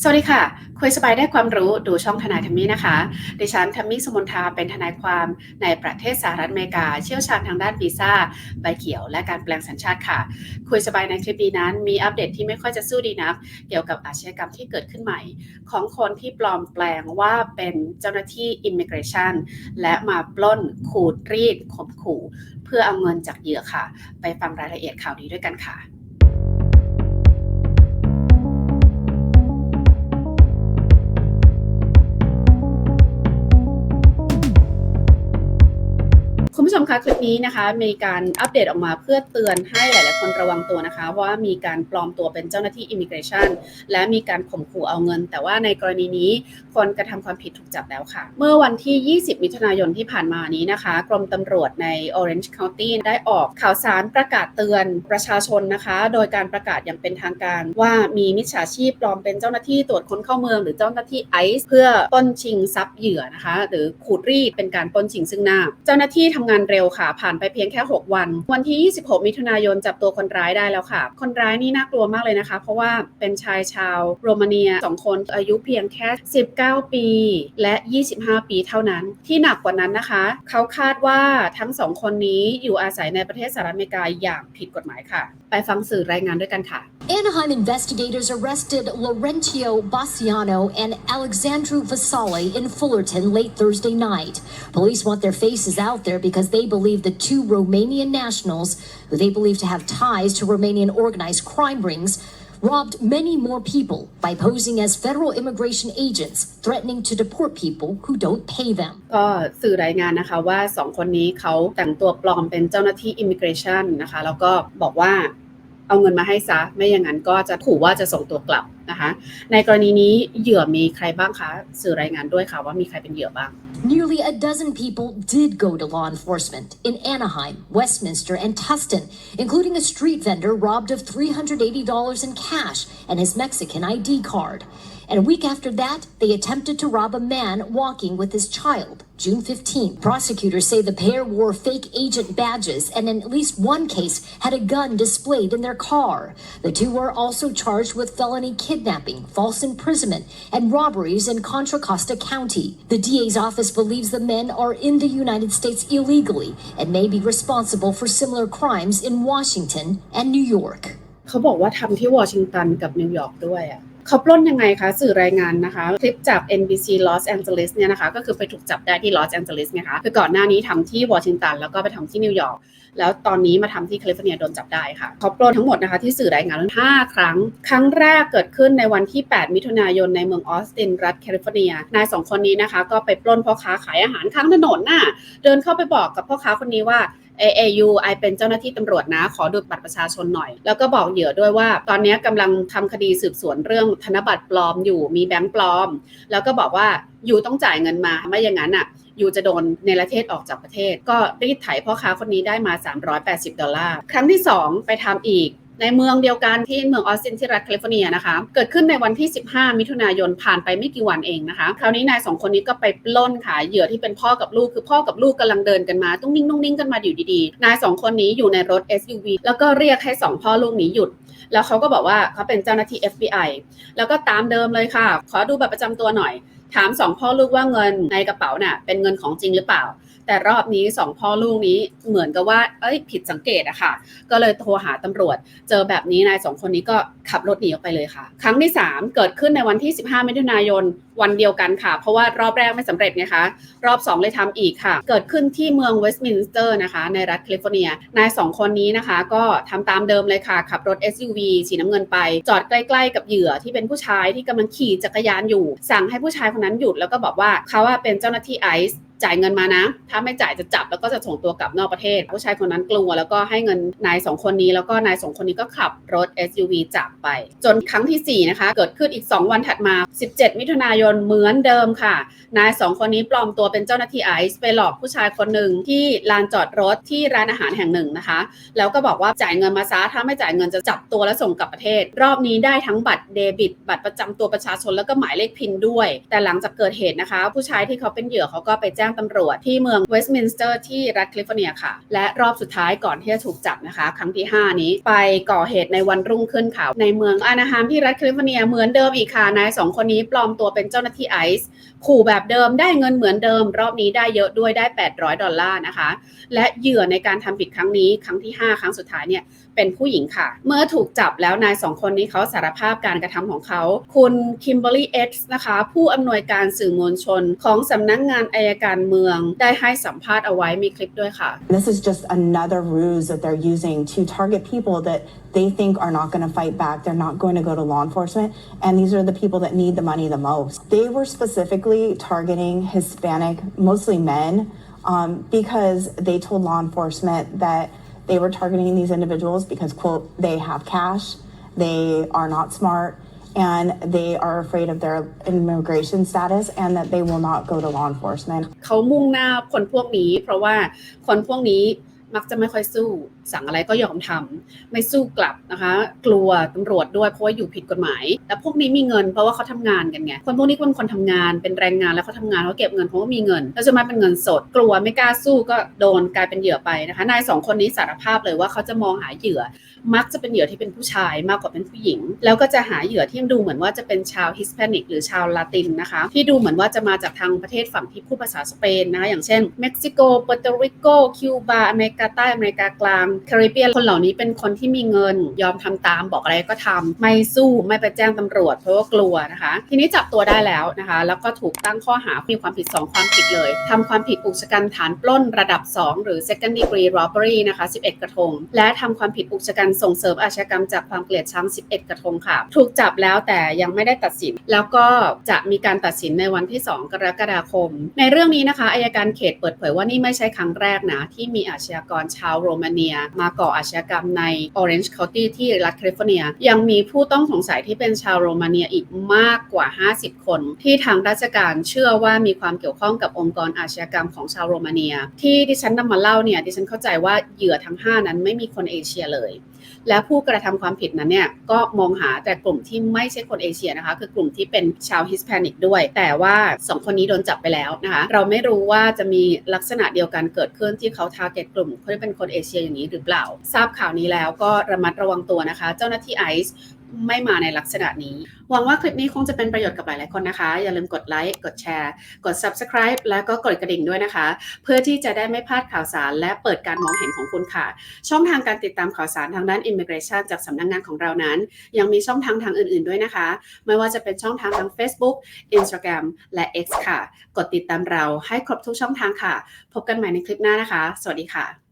สวัสดีค่ะ คุยสบายได้ความรู้ดูช่องทนายทัมมี่นะคะ ดิฉันทัมมี่สมนทาเป็นทนายความในประเทศสหรัฐอเมริกา เชี่ยวชาญทางด้านวีซ่าใบเขียว และการแปลงสัญชาติค่ะ คุยสบายในคลิปนี้นั้น มีอัปเดตที่ไม่ค่อยจะสู้ดีนัก เกี่ยวกับอาชญากรรมที่เกิดขึ้นใหม่ ของคนที่ปลอมแปลงว่าเป็นเจ้าหน้าที่อิมมิเกรชันและมาปล้นขูดรีดข่มขู่ เพื่อเอาเงินจากเหยื่อค่ะ ไปฟังรายละเอียดข่าวนี้ด้วยกันค่ะ คะคลิปนี้นะคะมีการอัปเดตออกมาเพื่อเตือนให้หลาย ๆ คนระวังตัวนะคะ ว่ามีการปลอมตัวเป็นเจ้าหน้าที่อิมิเกรชันและมีการข่มขู่เอาเงิน แต่ว่าในกรณีนี้คนกระทำความผิดถูกจับแล้วค่ะ เมื่อวันที่ 20 มิถุนายนที่ผ่านมานี้นะคะ กรมตำรวจใน Orange County ได้ออกข่าวสารประกาศเตือนประชาชนนะคะ โดยการประกาศอย่างเป็นทางการ ว่ามีมิจฉาชีพปลอมเป็นเจ้าหน้าที่ตรวจคนเข้าเมือง หรือเจ้าหน้าที่ไอซ์เพื่อป้นชิงทรัพย์เหยื่อนะคะ หรือขูดรีดเป็นการป้นชิงซึ่งหน้า เจ้าหน้าที่ทำงานเร็วค่ะ ผ่านไปเพียงแค่ 6 วัน วันที่ 26 มิถุนายนจับตัวคนร้ายได้แล้วค่ะ คนร้ายนี่น่ากลัวมากเลยนะคะ เพราะว่าเป็นชายชาวโรมาเนีย 2 คนอายุเพียงแค่ 19 ปีและ 25 ปีเท่านั้น ที่หนักกว่านั้นนะคะ เขาคาดว่าทั้งสองคนนี้อยู่อาศัยในประเทศสหรัฐอเมริกาอย่างผิดกฎหมายค่ะ ไปฟังสื่อรายงานด้วยกันค่ะ Anaheim investigators arrested Laurentio Bassiano and Alexandru Vasale in Fullerton late Thursday night. Police want their faces out there because they believe the two Romanian nationals, who they believe to have ties to Romanian organized crime rings, robbed many more people by posing as federal immigration agents, threatening to deport people who don't pay them. ก็สื่อรายงานนะคะว่า 2 คนนี้เขาแต่งตัวปลอมเป็นเจ้าหน้าที่อิมิเกรชันนะคะ แล้วก็บอกว่าเอาเงินมาให้ซะ ไม่อย่างนั้นก็จะขู่ว่าจะส่งตัวกลับ นะคะ ในกรณีนี้เหยื่อมีใครบ้างคะ สื่อรายงานด้วยค่ะว่ามีใครเป็นเหยื่อบ้าง Nearly a dozen people did go to law enforcement in Anaheim, Westminster, and Tustin, including a street vendor robbed of $380 in cash and his Mexican ID card. And a week after that, they attempted to rob a man walking with his child, June 15. Prosecutors say the pair wore fake agent badges and in at least one case had a gun displayed in their car. The two were also charged with felony kidnapping, false imprisonment, and robberies in Contra Costa County. The DA's office believes the men are in the United States illegally and may be responsible for similar crimes in Washington and New York. เขาบอกว่าทำที่วอชิงตันกับนิวยอร์กด้วยอะ เขาปล้นยังไงคะ สื่อรายงานนะคะ คลิปจาก NBC Los Angeles เนี่ยนะคะ ก็คือไปถูกจับได้ที่ลอสแองเจลิสไงคะคือก่อนหน้านี้ทำที่วอชิงตัน แล้วก็ไปทำที่นิวยอร์กแล้วตอนนี้มาทำที่แคลิฟอร์เนียโดนจับได้ค่ะเขาปล้นทั้งหมดนะคะที่สื่อรายงาน5ครั้ง ครั้งแรกเกิดขึ้นในวันที่ 8 มิถุนายนในเมืองออสตินรัฐแคลิฟอร์เนียนายสองคนนี้นะคะ ก็ไปปล้นพ่อค้าขายอาหารข้างถนนน่ะเดินเข้าไปบอกกับพ่อค้าคนนี้ว่า AAU ไอเป็นเจ้าหน้าที่ตำรวจนะ ขอดูบัตรประชาชนหน่อย แล้วก็บอกเหยื่อด้วยว่า ตอนนี้กำลังทำคดีสืบสวนเรื่องธนบัตรปลอมอยู่มีแบงค์ปลอม แล้วก็บอกว่ายูต้องจ่ายเงินมาไม่อย่างนั้นอะยูจะโดนในประเทศออกจากประเทศ ก็รีดไถพ่อค้าคนนี้ได้มา 380 ดอลลาร์ ครั้งที่ 2 ไปทำอีก ในเมืองเดียวกันที่เมืองออสตินที่รัฐแคลิฟอร์เนียนะคะ เกิดขึ้นในวันที่ 15 มิถุนายนผ่านไปไม่กี่วันเองนะคะ คราวนี้นายสองคนนี้ก็ไปปล้นขายเหยื่อที่เป็นพ่อกับลูกคือพ่อกับลูกกำลังเดินกันมาตุ้งนิ่งตุ้งนิ่งกันมาอยู่ดีๆ นายสองคนนี้อยู่ในรถ SUV แล้วก็เรียกให้สองพ่อลูกนี้หยุด แล้วเขาก็บอกว่าเขาเป็นเจ้าหน้าที่ FBI แล้วก็ตามเดิมเลยค่ะ ขอดูบัตรประจำตัวหน่อย ถามสองพ่อลูกว่าเงินในกระเป๋าน่ะเป็นเงินของจริงหรือเปล่า แต่รอบนี้สองพ่อลูกนี้เหมือนกับว่าเอ้ยผิดสังเกตอะค่ะ ก็เลยโทรหาตำรวจ เจอแบบนี้นายสองคนนี้ก็ขับรถหนีออกไปเลยค่ะ ครั้งที่ 3 เกิดขึ้นในวันที่ 15 มิถุนายนวันเดียวกันค่ะ เพราะว่ารอบแรกไม่สำเร็จนะคะ รอบ 2 เลยทำอีกค่ะ เกิดขึ้นที่เมืองเวสต์มินสเตอร์นะคะ ในรัฐแคลิฟอร์เนีย นายสองคนนี้นะคะ ก็ทำตามเดิมเลยค่ะ ขับรถ SUV สีน้ำเงินไป จอดใกล้ ๆ กับเหยื่อที่เป็นผู้ชายที่กำลังขี่จักรยานอยู่ สั่งให้ผู้ชายคนนั้นหยุดแล้วก็บอกว่าเขาว่าเป็นเจ้าหน้าที่ไอซ์ จ่ายเงินมานะ ถ้าไม่จ่ายจะจับแล้วก็จะส่งตัวกลับนอกประเทศ ผู้ชายคนนั้นกลัวแล้วก็ให้เงินนายสองคนนี้ แล้วก็นายสองคนนี้ก็ขับรถ SUV จากไป จนครั้งที่ 4 นะคะ เกิดขึ้นอีก 2 วันถัดมา 17 มิถุนายนเหมือนเดิมค่ะ นายสองคนนี้ปลอมตัวเป็นเจ้าหน้าที่ไอซ์ไปหลอกผู้ชายคนหนึ่งที่ลานจอดรถที่ร้านอาหารแห่งหนึ่งนะคะ แล้วก็บอกว่าจ่ายเงินมาซะถ้าไม่จ่ายเงินจะจับตัวและส่งกลับประเทศ รอบนี้ได้ทั้งบัตรเดบิต บัตรประจำตัวประชาชนแล้วก็หมายเลขพินด้วย แต่หลังจากเกิดเหตุนะคะ ผู้ชายที่เขาเป็นเหยื่อเขาก็ไปแจ้งงตำรวจที่เมืองเวสต์มินสเตอร์ที่รัฐแคลิฟอร์เนียค่ะ และรอบสุดท้ายก่อนที่จะถูกจับนะคะ ครั้งที่ 5 นี้ไปก่อเหตุในวันรุ่งขึ้นค่ะ ในเมืองอานาฮามที่รัฐแคลิฟอร์เนียเหมือนเดิมอีกค่ะนายสองคนนี้ปลอมตัวเป็นเจ้าหน้าที่ไอซ์ขู่แบบเดิมได้เงินเหมือนเดิม รอบนี้ได้เยอะด้วยได้ 800 ดอลลาร์นะคะ และเหยื่อในการทำผิดครั้งนี้ครั้งที่ 5 ครั้งสุดท้ายเนี่ยเป็นผู้หญิงค่ะ เมื่อถูกจับแล้วนายสองคนนี้เขาสารภาพการกระทำของเขา คุณคิมเบอรี่เอ็กซ์นะคะ ผู้อำนวยการสื่อมวลชนของสำนักงงานอายการเมือง ได้ให้สัมภาษณ์เอาไว้มีคลิปด้วยค่ะ This is just another ruse that they're using to target people that they think are not going to fight back. They're not going to go to law enforcement. And these are the people that need the money the most. They were specifically targeting Hispanic, mostly men, um, because they told law enforcement that they were targeting these individuals because, quote, they have cash, they are not smart, and they are afraid of their immigration status and that they will not go to law enforcement. เขามุ่งหน้าคนพวกนี้ เพราะว่าคนพวกนี้มักจะไม่ค่อยสู้ สั่งอะไรก็ยอมทำไม่สู้กลับนะคะ กลัวตำรวจด้วยเพราะว่าอยู่ผิดกฎหมาย แต่พวกนี้มีเงินเพราะว่าเขาทำงานกันไงคนพวกนี้เป็นคนทำงานเป็นแรงงานแล้วเขาทำงานเขาเก็บเงินเพราะว่ามีเงินแล้วจะมาเป็นเงินสด กลัวไม่กล้าสู้ก็โดนกลายเป็นเหยื่อไปนะคะนายสองคนนี้สารภาพเลยว่าเขาจะมองหาเหยื่อ มักจะเป็นเหยื่อที่เป็นผู้ชายมากกว่าเป็นผู้หญิง แล้วก็จะหาเหยื่อที่ดูเหมือนว่าจะเป็นชาวฮิสแปนิกหรือชาวลาตินนะคะ ที่ดูเหมือนว่าจะมาจากทางประเทศฝั่งที่พูดภาษาสเปนนะคะอย่างเช่นเม็กซิโกเปอร์โตริโกคิวบาอเมริกาใต้อเมริกากลางแคริบเบียนคนเหล่านี้เป็นคนที่มีเงินยอมทำตามบอกอะไรก็ทำไม่สู้ไม่ไปแจ้งตำรวจ เพราะว่ากลัวนะคะ ทีนี้จับตัวได้แล้วนะคะ แล้วก็ถูกตั้งข้อหามีความผิด 2 ความผิดเลยทำความผิดอุกชะกันฐานปล้นระดับ 2 หรือ second degree robbery นะคะ 11 กระทง และทำความผิดอุกชะกันส่งเสริมอาชญากรรมจากความเกลียดชัง 11 กระทงค่ะ ถูกจับแล้วแต่ยังไม่ได้ตัดสิน แล้วก็จะมีการตัดสินในวันที่ 2 กรกฎาคม ในเรื่องนี้นะคะอายการเขตเปิดเผยว่านี่ไม่ใช่ครั้งแรกนะที่มีอาชญากรชาวโรมาเนียมาก่ออาชญากรรมใน Orange County ที่รัฐแคลิฟอร์เนีย ยังมีผู้ต้องสงสัยที่เป็นชาวโรมาเนียอีกมากกว่า 50 คน ที่ทางราชการเชื่อว่ามีความเกี่ยวข้องกับองค์กรอาชญากรรมของชาวโรมาเนีย ที่ดิฉันนำมาเล่าเนี่ยดิฉันเข้าใจว่าเหยื่อทั้ง 5 นั้นไม่มีคนเอเชียเลย และผู้กระทำความผิดนั้นเนี่ยก็มองหาแต่กลุ่มที่ไม่ใช่คนเอเชียนะคะคือกลุ่มที่เป็นชาวฮิสแปนิกด้วย แต่ว่า 2 คนนี้โดนจับไปแล้วนะคะเราไม่รู้ว่าจะมีลักษณะเดียวกันเกิดขึ้นที่เขาทาร์เก็ตกลุ่มคนที่เป็นคนเอเชียอย่างนี้หรือเปล่า ทราบข่าวนี้แล้วก็ระมัดระวังตัวนะคะ เจ้าหน้าที่ไอซ์ไม่มาในลักษณะนี้ หวังว่าคลิปนี้คงจะเป็นประโยชน์กับหลาย ๆ คนนะคะ อย่าลืมกดไลค์ กดแชร์ กด subscribe แล้วก็กดกระดิ่งด้วยนะคะ เพื่อที่จะได้ไม่พลาดข่าวสาร และเปิดการมองเห็นของคุณค่ะ ช่องทางการติดตามข่าวสารทางด้าน Immigration จากสำนักงงานของเรานั้น ยังมีช่องทางทางอื่น ๆ ด้วยนะคะ ไม่ว่าจะเป็นช่องทางทาง Facebook Instagram และ X ค่ะ กดติดตามเราให้ครบทุกช่องทางค่ะ พบกันใหม่ในคลิปหน้านะคะ สวัสดีค่ะ